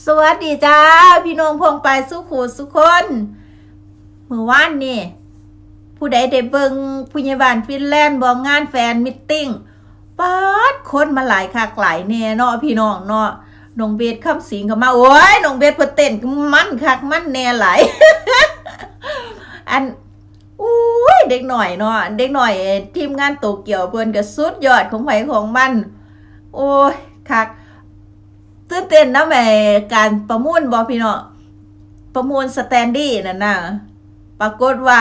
สวัสดีจ้า พี่น้องพงไปสุขูสุคนเมื่อวานนี่ ผู้ใดได้เบิงผู้ใหญ่บ้านฟินแลนด์บอกงานแฟนมิทติ้งปาดคนมาหลายคักหลายแน่เนาะพี่น้องเนาะน้องเบสคำสิงก็มา โอ้ยน้องเบสเพิ่นเต้นมันคักมันแน่หลายอันอุ้ยเด็กหน่อยเนาะเด็กหน่อย ทีมงานโตเกียวเพิ่นก็สุดยอดของไผของมัน โอ้ยคัก ตื่นเต้นนะแม่การประมูลบอพี่เนาะประมูลสแตนดี้นั่นนะปรากฏว่า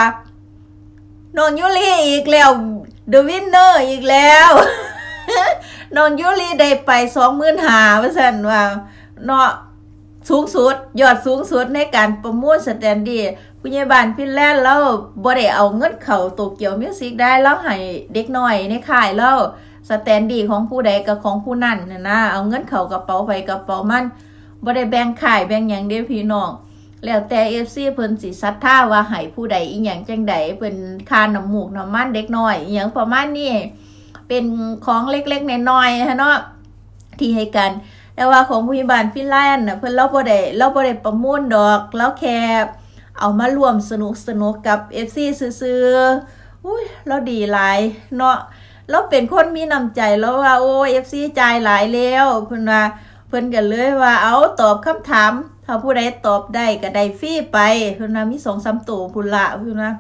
น้องยูรีอีกแล้วเดอะวินเนอร์อีกแล้วน้องยูรีได้ไปสองหมื่นหาเปอร์เซ็นต์ว่าเนาะสูงสุด ยอดสูงสุดในการประมูลสแตนดี้ผู้ใหญ่บ้านฟินแลนด์แล้วบ่ได้เอาเงินเขาโตเกียวมิวสิกได้แล้วให้เด็กน้อยในค่ายแล้ว สแตนดีของผู้ใดกับของผู้นั่นนะนะเอาเงินเขากระเป๋าไปกระเป๋ามันบ่ได้แบ่งขายแบ่งยังเด้พี่น้องแล้วแต่ FC เพิ่นสิศรัทธาว่าให้ผู้ใดอีหยังจังใดเพิ่นค่าน้ำมูกน้ำมันเด็กน้อยอีหยังประมาณนี้เป็นของเล็กๆน้อยๆฮะเนาะที่ให้กัน แต่ว่าของผู้บานฟินแลนด์น่ะเพิ่นเราบ่ได้เราบ่ได้ประมูลดอกเราแค่เอามารวมสนุกสนุกกับ FC ซื่อๆอุ้ยเราดีหลายเนาะ เราเป็นคนมีน้ำใจแล้วว่าโอ้เอฟซีจ่ายหลายแล้วเพิ่นว่าเพิ่นกันเลยว่าเอาตอบคำถาม ถ้าผู้ใดตอบได้ก็ได้ฟรีไปเพิ่นว่ามีสองสามตัวพุ่นละเพิ่นว่า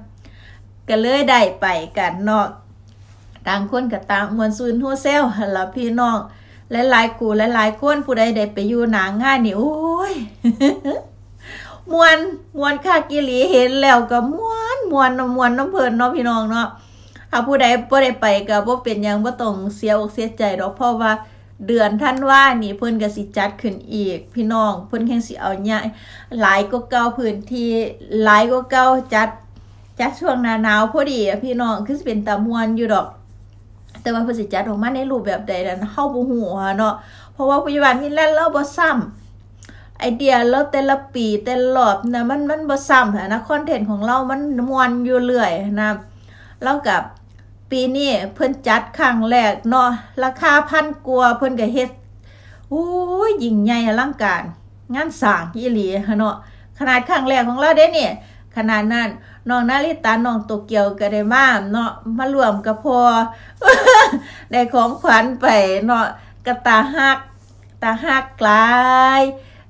ก็เลยได้ไปกันเนาะต่างคนกับต่างมวนซูนหัวเซลหั่นล่ะพี่น้องหลายกูหลายๆคนผู้ใดได้ไปอยู่หนางานนี่โอ้ยมวนมวนค่ากิลีเห็นแล้วก็มวนมวนน้ำมวนน้ำเพลินเนาะพี่น้องเนาะ ถ้าผู้ใดบ่ได้ไปก็บ่เป็นหยังบ่ต้องเสียอกเสียใจดอกเพราะว่าเดือนท่านว่านี่เพิ่นก็สิจัดขึ้นอีก พี่น้องเพิ่นแค่สิเอาใหญ่หลายกว่าเก่าพื้นที่หลายกว่าเก่าจัดจัดช่วงหน้าหนาวพอดีพี่น้องคือสิเป็นตามวนอยู่ดอก แต่ว่าเพิ่นสิจัดออกมาในรูปแบบใดนั้นเฮาบ่ฮู้อะเนาะเพราะว่าปัจจุบันมีแลนด์เราบ่ซ้ำไอเดียเราแต่ละปีแต่ละรอบนะมันมันบ่ซ้ำอะนะคอนเทนต์ของเรามันมวนอยู่เรื่อยนะแล้วกับ ปีนี้เพิ่นจัดครั้งแรกเนาะราคาพันกว่าเพิ่นก็เฮ็ดโอ้ยยิ่งใหญ่อลังการงานสร้างอีหลีเนาะขนาดครั้งแรกของเราเด้เนี่ยขนาดนั้นน้องนาริตาน้องโตเกียวก็ได้มาเนาะมารวมกับพอได้ของขวัญไปเนาะกระตาฮักตาฮักหลาย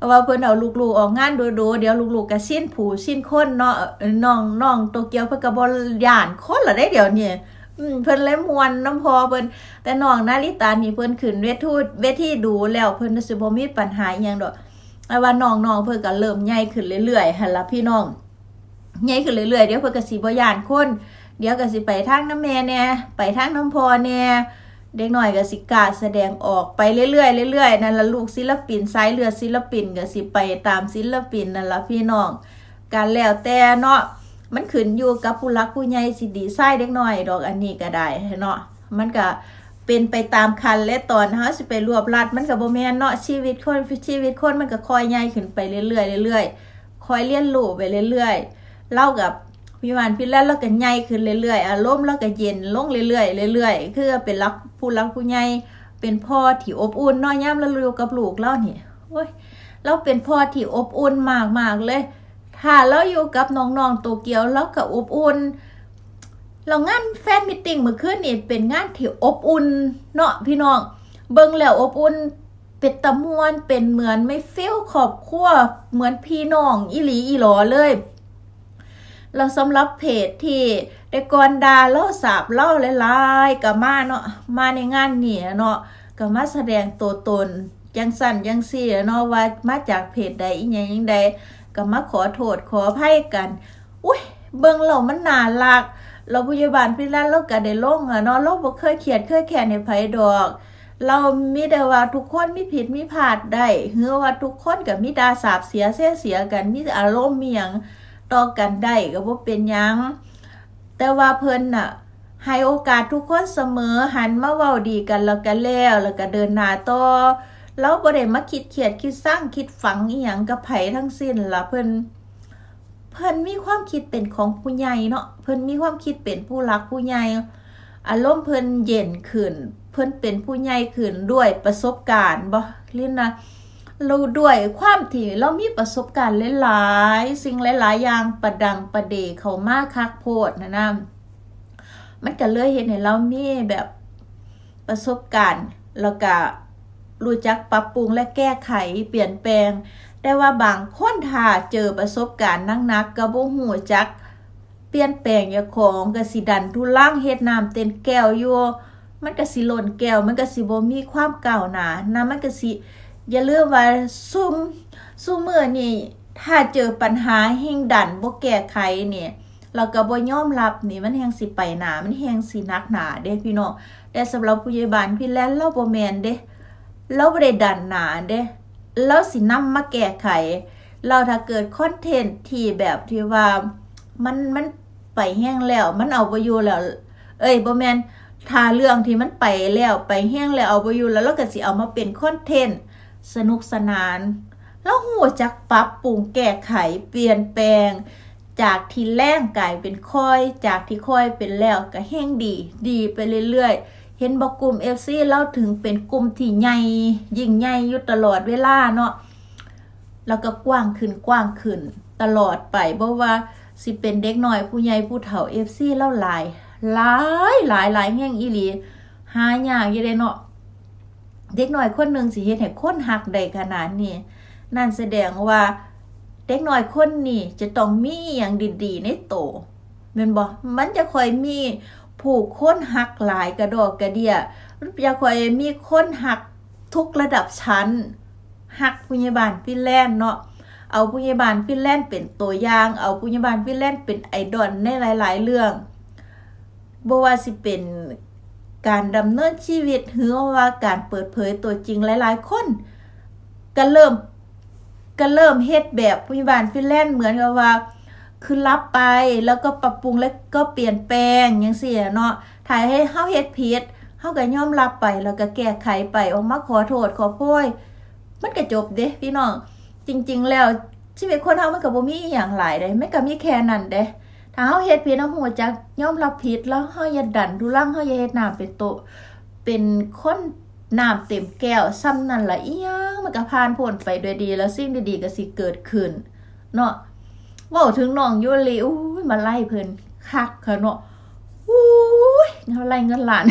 ว่าเพิ่นเอาลูกๆออกงานดูๆเดี๋ยวลูกๆก็สิ้นผูสิ้นคนเนาะน้องน้องโตเกียวเพิ่นก็บ่ย่านคนละได้เดี๋ยวนี้ เพิ่นเลยมวนน้ำพอเพิ่นแต่น้องนาริตานี่เพิ่นขึ้นเวทีเวทีดูแล้วเพิ่นสิบ่มีปัญหาอีหยังดอกแต่ว่าน้องๆเพิ่นก็เริ่มใหญ่ขึ้นเรื่อยๆหั่นล่ะพี่น้องใหญ่ขึ้นเรื่อยๆเดี๋ยวเพิ่นก็สิบ่ย่านคนเดี๋ยวก็สิไปทางน้ำแม่แน่ไปทางน้ำพอแน่เด็กหน้อยก็สิกาแสดงออกไปเรื่อยๆเรื่อยๆนั่นละลูกศิลปินสายเลือดศิลปินก็สิไปตามศิลปินนั่นละพี่น้องการแล้วแต่เนาะ มันขึ้นอยู่กับผู้รักผู้ใหญ่สิดีไซน์เด็กน้อยดอกอันนี้ก็ได้เนาะมันก็เป็นไปตามคันและตอนเฮาสิไปรวบรัดมันก็บ่แม่นเนาะชีวิตคนชีวิตคนมันก็คอยใหญ่ขึ้นไปเรื่อยๆเรื่อยๆคอยเรียนรู้ไปเรื่อยๆเล่ากับพี่วานพี่แล้วเราก็ใหญ่ขึ้นเรื่อยๆอารมณ์เราก็เย็นลงเรื่อยๆเรื่อยๆคือเป็นรักผู้รักผู้ใหญ่เป็นพ่อที่อบอุ่นนาะยามเราอยู่กับลูกเรานี่โอ้ยเราเป็นพ่อที่อบอุ่นมากๆเลย ถ้าเราอยู่กับน้องๆโตเกียวแล้วก็อบอุ่นเรางานแฟนมิทติ้งเมื่อคืนนี่เป็นงานที่อบอุ่นเนาะพี่น้อง เบิ่งแล้วอบอุ่นเป็นตะมวนเป็นเหมือนไม่ฟิลครอบครัวเหมือนพี่น้องอีหลีอีหลอเลย เราสำหรับเพจที่ได้ก่อนดาเล่าสาบเล่าหลายๆกับมาเนาะมาในงานนี่เนาะก็มาแสดงตัวตนยังสั่นยังเสียเนาะว่ามาจากเพจใดอีหยังยังใด ก็มาขอโทษขออภัยกัน อุ้ยเบิ่งเรามันน่ารัก เราพยาบาลพี่รันเราก็ได้ลงอะเนาะเราบ่เคยเขียนเคยแข่ในไผดอก เรามีแต่ว่าทุกคนมีผิดมีพลาดได้เฮือว่าทุกคนก็มีดาสาบเสียเสียเสียกันมีอารมณ์มีหยังต่อกันได้ก็บ่เป็นหยัง แต่ว่าเพิ่นน่ะให้โอกาสทุกคนเสมอหันมาเว้าดีกันแล้วกันแล้วแล้วก็เดินหน้าต่อ เราบ่ได้มาคิดเขียดคิดสร้างคิดฝังอีหยังกับไผทั้งสิ้นล่ะเพิ่นเพิ่นมีความคิดเป็นของผู้ใหญ่เนาะเพิ่นมีความคิดเป็นผู้รักผู้ใหญ่อารมณ์เพิ่นเย็นขึ้น เพิ่นเป็นผู้ใหญ่ขึ้นด้วยประสบการณ์บ่ลินนะเราด้วยความที่เรามีประสบการณ์หลายๆสิ่งหลายๆอย่างประดังประเดเขามากคักโพดนะนะมันก็เลยเห็นให้เรามีแบบประสบการณ์แล้วก็ รู้จักปรับปรุงและแก้ไขเปลี่ยนแปลง แต่ว่าบางคนถ้าเจอประสบการณ์นักๆก็บ่ฮู้จัก เปลี่ยนแปลงอย่าของก็สิดันทุลังเฮ็ดน้ำเต็มแก้วอยู่มันก็สิหล่นแก้ว มันก็สิบ่มีความก้าวหนานะมันก็สิอย่าลืมว่าซุ่มซุ่มื้อนี่ถ้าเจอปัญหาแห่งดันบ่แก้ไขเนี่ยเราก็บ่ยอมรับนี่มันแฮงสิไปหนา มันแฮงสินักหนาเด้พี่น้องแต่สำหรับผู้ใหญ่บ้านพี่แลนเราบ่แม่นเด้ เราบ่ได้ดันหนาเด้เราสินำมาแก้ไข เราถ้าเกิดคอนเทนต์ที่แบบที่ว่ามันมันไปแห้งแล้ว มันเอาบ่อยู่แล้ว เอ้ยบ่แมนถ้าเรื่องที่มันไปแล้วไปแห้งแล้วเอาบ่อยู่แล้วเราก็สิเอามาเป็นคอนเทนต์สนุกสนาน แล้วหัวจักปรับปรุงแก้ไขเปลี่ยนแปลง จากที่แรงกลายเป็นค่อย จากที่ค่อยเป็นแล้วก็แห้งดี ดีไปเรื่อยๆ เห็นบอกกลุ่ม FC เล่าถึงเป็นกลุ่มที่ใหญ่ยิ่งใหญ่อยู่ตลอดเวลาเนาะแล้วก็กว้างขึ้นกว้างขึ้น ตลอดไปเพราะว่าสิเป็นเด็กหน้อยผู้ใหญ่ผู้เฒ่า FC เล่าหลายหลายหลายหลายแห่งอีหลีหายากอยู่เด้เนาะเด็กหน้อยคนหนึ่งสิเฮ็ดให้คนหักได้ขนาดนี้นั่นแสดงว่าเด็กหน้อยคนนี้จะต้องมีอย่างดีๆในโตแม่นบ่มันจะคอยมี ผู้คนหักหลายกระดอกกระเดียมันจะค่อยมีคนหักทุกระดับชั้น หักผู้ใหญ่บ้านฟินแลนด์เนาะเอาผู้ใหญ่บ้านฟินแลนด์เป็นตัวอย่าง เอาผู้ใหญ่บ้านฟินแลนด์เป็นไอดอลในหลาย ๆ เรื่องบ่ว่าสิเป็นการดำเนินชีวิตหรือว่าการเปิดเผยตัวจริงหลาย ๆ คนก็เริ่มก็เริ่มเฮ็ดแบบผู้ใหญ่บ้านฟินแลนด์เหมือนกับว่า คือรับไปแล้วก็ปรับปรุงแล้วก็เปลี่ยนแปลงอย่างเสียเนาะถ่ายให้เฮาเฮ็ดผิดเฮาก็ยอมรับไปแล้วก็แก้ไขไปออกมาขอโทษขอโพยมันก็จบเด้พี่น้องจริง ๆ แล้วชีวิตคนเฮามันก็บ่มีอย่างหลายเด้มันก็มีแค่นั้นเด้ถ้าเฮาเฮ็ดผิดเฮาฮู้จักยอมรับผิดแล้วเฮาอย่าดันทุลังเฮาอย่าเฮ็ดน้ำเป็นโตเป็นคนน้ำเต็มแก้วซ้ำนั่นล่ะอีหยังมันก็ผ่านพ้นไปด้วยดีแล้วสิ่งดีๆก็สิเกิดขึ้นเนาะ ว้าถึงน้องยูริอุ้ยมาไล่เพิ่นคักค่ะเนาะอุ้ยเฮาไล่เงินหลาน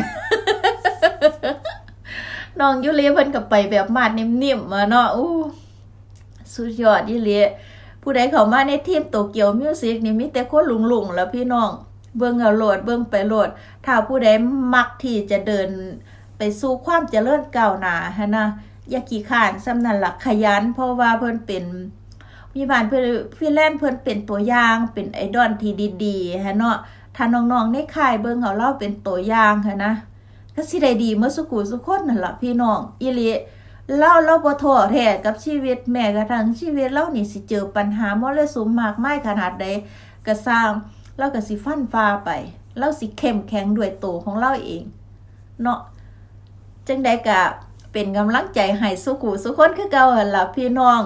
น้องยูริเพิ่นก็ไปแบบมาดนิ่มๆมาเนาะอู้สุดยอดอีหลีผู้ใดเข้ามาในทีมโตเกียวมิวสิกนี่มีแต่คนหลุงๆแล้วพี่น้อง เบิ่งเอาโหลดเบิ่งไปโหลด ถ้าผู้ใดมักที่จะเดินไปสู่ความเจริญก้าวหน้าฮะนะอย่าขี้ข้านสำนั่นล่ะขยัน เพราะว่าเพิ่นเป็น มีบ้านเพิ่นพี่แลนด์เพิ่อนเป็นตัวอย่างเป็นไอดอลที่ดีๆฮะเนาะถ้าน้องๆในค่ายเบิ่งเอาเราเป็นตัวอย่างฮะนะก็สิได้ดีเมื่อสุกุสุกคนนั่นล่ะพี่น้องอีหลีเล่าเราบ่ท้อแท้กับชีวิตแม้กระทั่งชีวิตเรานี่สิเจอปัญหามรสุมมากมายขนาดใดก็สร้างเราก็สิฟันฟ้าไปเราสิเข้มแข็งด้วยตัวของเราเองเนาะจังใดก็เป็นกำลังใจให้สุขุสุคนคือเก่าหั่นล่ะพี่น้อง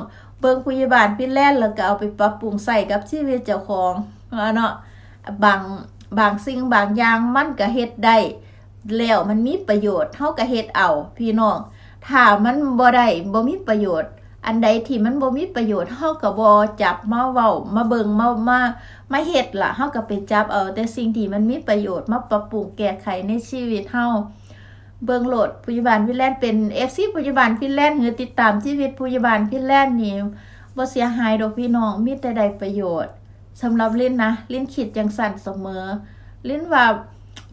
เบิ่งพยาบาลพี่แล่นแล้วก็เอาไปปรับปรุงใส่กับชีวิตเจ้าของเนาะบางบางสิ่งบางอย่างมันก็เฮ็ดได้แล้วมันมีประโยชน์เฮาก็เฮ็ดเอา พี่น้องถ้ามันบ่ได้บ่มีประโยชน์ อันใดที่มันบ่มีประโยชน์เฮาก็บ่จับมาเว้ามาเบิ่งมามามาเฮ็ดล่ะเฮาก็ไปจับเอาแต่สิ่งที่มันมีประโยชน์มาปรับปรุงแก้ไขในชีวิตเฮา เบิงโหลดผู้ใหญ่บ้านฟินแลนด์เป็น FC ผู้ใหญ่บ้านฟินแลนด์หรือติดตามชีวิตผู้ใหญ่บ้านฟินแลนด์นี่บ่เสียหายดอกพี่น้องมีแต่ได้ประโยชน์สำหรับลิ้นนะ ลิ้นคิดจังสั่นเสมอ ลิ้นว่า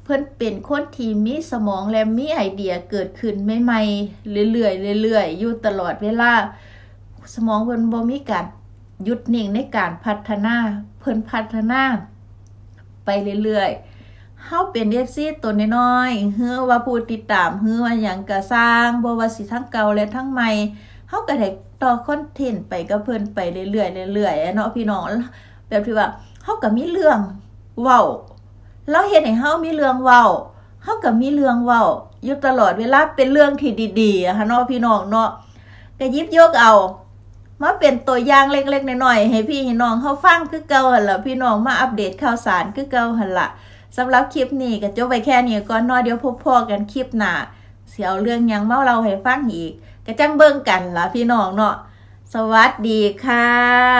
เพิ่นเป็นคนที่มีสมองและมีไอเดียเกิดขึ้นใหม่ๆเรื่อยๆเรื่อยๆอยู่ตลอดเวลา สมองเพิ่นบ่มีการหยุดนิ่งในการพัฒนา เพิ่นพัฒนา ไปเรื่อยๆ เฮาเป็น FC ตัวน้อยๆเฮือว่าผู้ติดตามเฮือว่าหยังก็สร้างบ่ว่าสิทั้งเก่าและทั้งใหม่เฮาก็ได้ต่อคอนเทนต์ไปกับเพิ่นไปเรื่อยๆเรื่อยๆเนาะพี่น้องแบบที่ว่าเฮาก็มีเรื่องเว้าเราเฮ็ดให้เฮามีเรื่องเว้าเฮาก็มีเรื่องเว้าอยู่ตลอดเวลาเป็นเรื่องที่ดีๆอะค่ะเนาะพี่น้องเนาะก็ยิบยกเอามาเป็นตัวอย่างเล็กๆน้อยๆให้พี่ให้น้องเฮาฟังคือเก่าหั่นล่ะพี่น้องมาอัปเดตข่าวสารคือเก่าหั่นล่ะ สำหรับคลิปนี้ก็จบไปแค่นี้ก่อนนอเดี๋ยวพบพอกันคลิปหน้าสิเอาเรื่องยังเมาเราให้ฟังอีก ก็จังเบิ่งกันล่ะพี่น้องเนาะสวัสดีค่ะ